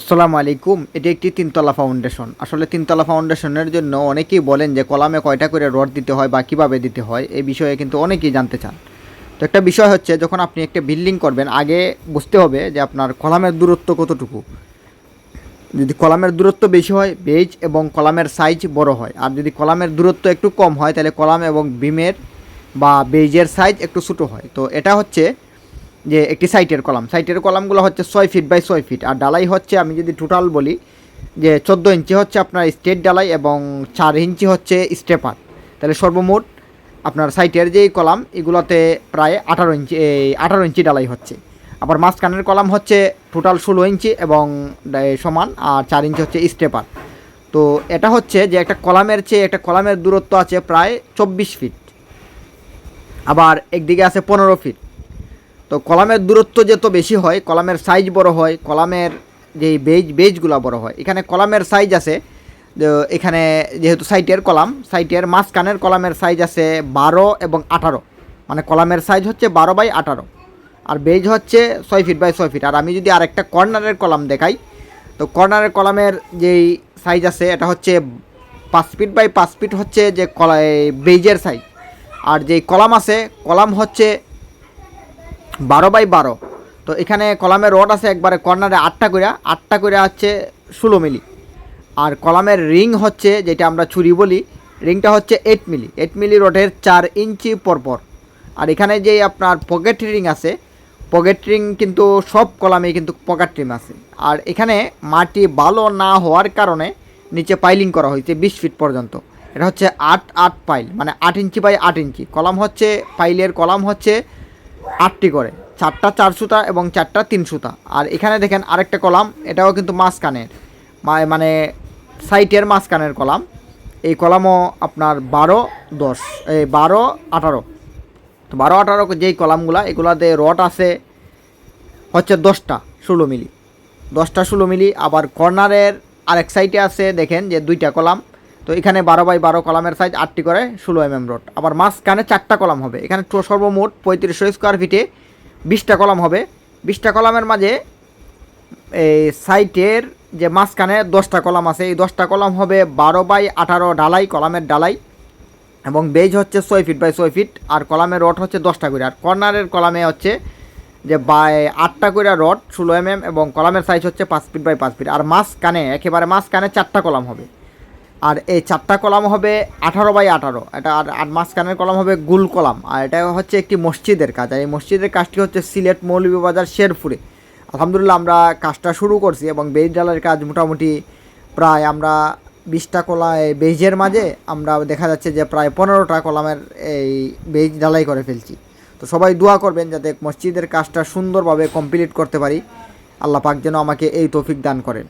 আসসালামু আলাইকুম, এটি একটি তিনতলা ফাউন্ডেশন আসলে তিনতলা ফাউন্ডেশনের জন্য অনেকেই বলেন যে কলামে কয়টা করে রড দিতে হয় বা কীভাবে দিতে হয়, এই বিষয়ে কিন্তু অনেকেই জানতে চান। তো একটা বিষয় হচ্ছে, যখন আপনি একটা বিল্ডিং করবেন, আগে বুঝতে হবে যে আপনার কলামের দূরত্ব কতটুকু। যদি কলামের দূরত্ব বেশি হয় বেজ এবং কলামের সাইজ বড় হয়। আর যদি কলামের দূরত্ব একটু কম হয়, তাহলে কলাম এবং বিমের বা বেজের সাইজ একটু ছোটো হয়। তো এটা হচ্ছে যে একটি সাইটের কলাম। সাইটের কলামগুলো হচ্ছে ছয় ফিট বাই ছয় ফিট। আর ডালাই হচ্ছে, আমি যদি টোটাল বলি, যে চোদ্দ ইঞ্চি হচ্ছে আপনার স্টেট ডালাই এবং চার ইঞ্চি হচ্ছে স্টেপার তাহলে সর্বমোট আপনার সাইটের যেই কলাম, এগুলোতে প্রায় আঠারো ইঞ্চি, এই আঠারো ইঞ্চি ডালাই হচ্ছে। আবার মাঝখানের কলাম হচ্ছে টোটাল ষোলো ইঞ্চি এবং সমান, আর চার ইঞ্চি হচ্ছে স্টেপার তো এটা হচ্ছে যে একটা কলামের চেয়ে, একটা কলামের দূরত্ব আছে প্রায় চব্বিশ ফিট। আবার একদিকে আছে পনেরো ফিট। তো কলামের দূরত্ব যত বেশি হয়, কলামের সাইজ বড় হয়, কলামের যেই বেজ বেজগুলো বড় হয়। এখানে কলামের সাইজ আছে এখানে যেহেতু সাইটের কলাম সাইটের মাঝখানের কলামের সাইজ আছে বারো এবং আঠারো। মানে কলামের সাইজ হচ্ছে বারো বাই আঠারো, আর বেজ হচ্ছে ছয় ফিট বাই ছয় ফিট আর আমি যদি আরেকটা কর্নারের কলাম দেখাই, তো কর্নারের কলামের যেই সাইজ আছে, এটা হচ্ছে পাঁচ ফিট বাই পাঁচ ফিট হচ্ছে যে কলা বেজের সাইজ আর যেই কলাম আছে, কলাম হচ্ছে বারো বাই বারো। তো এখানে কলামের রড আছে একবারে কর্নারে আটটা করে আটটা করে হচ্ছে ষোলো মিলি। আর কলামের রিং হচ্ছে, যেটা আমরা ছুরি বলি, রিংটা হচ্ছে এইট মিলি। এইট মিলি রডের চার ইঞ্চি পরপর আর এখানে যে আপনার পকেট রিং আছে পকেট রিং কিন্তু সব কলামে কিন্তু পকেট রিং আছে। আর এখানে মাটি ভালো না হওয়ার কারণে নিচে পাইলিং করা হয়েছে বিশ ফিট পর্যন্ত। এটা হচ্ছে আট আট পাইল মানে আট ইঞ্চি বাই আট ইঞ্চি। কলাম হচ্ছে পাইলের কলাম হচ্ছে আটটি করে। চারটা চার সুতা এবং চারটা তিন সুতা। আর এখানে দেখেন আরেকটা কলাম, এটাও কিন্তু মাঝখানের। মানে সাইটের মাঝখানের কলাম। এই কলামও আপনার বারো, দশ, এই বারো, আঠারো। তো বারো, আঠারো যেই কলামগুলা, এগুলাতে রড আছে হচ্ছে দশটা, ষোলো মিলি। দশটা, ষোলো মিলি। আবার কর্নারের আরেক সাইডে আছে, দেখেন যে দুইটা কলাম। তো এখানে বারো বাই বারো কলামের সাইজ আটটি করে ষোলো এম এম রড আবার মাঝখানে চারটা কলাম হবে। এখানে সর্বমোট পঁয়ত্রিশশো স্কোয়ার ফিটে বিশটা কলাম হবে। বিশটা কলামের মাঝে এই সাইটের যে মাঝখানে দশটা কলাম আছে, এই দশটা কলাম হবে বারো বাই আঠারো ডালাই কলামের ডালাই এবং বেজ হচ্ছে ছয় ফিট বাই ছয় ফিট আর কলামের রড হচ্ছে দশটা করে। আর কর্নারের কলামে হচ্ছে যে বাই আটটা করে রড ষোলো এম এম এবং কলামের সাইজ হচ্ছে পাঁচ ফিট বাই পাঁচ ফিট আর মাঝখানে, একেবারে মাঝখানে চারটা কলাম হবে। আর এই চারটা কলাম হবে আঠারো বাই আঠারো। এটা আর আর মাঝখানের কলাম হবে গুল কলাম। আর এটা হচ্ছে একটি মসজিদের কাজ। আর এই মসজিদের কাজটি হচ্ছে সিলেট মৌলভীবাজার শেরপুরে। আলহামদুলিল্লাহ, আমরা কাজটা শুরু করছি এবং বেজ ডালার কাজ মোটামুটি প্রায় আমরা বিশটা কলা এই বেজের মাঝে আমরা দেখা যাচ্ছে যে প্রায় পনেরোটা কলামের এই বেজ ডালাই করে ফেলছি। তো সবাই দোয়া করবেন যাতে মসজিদের কাজটা সুন্দরভাবে কমপ্লিট করতে পারি। আল্লাহ পাক যেন আমাকে এই তৌফিক দান করেন।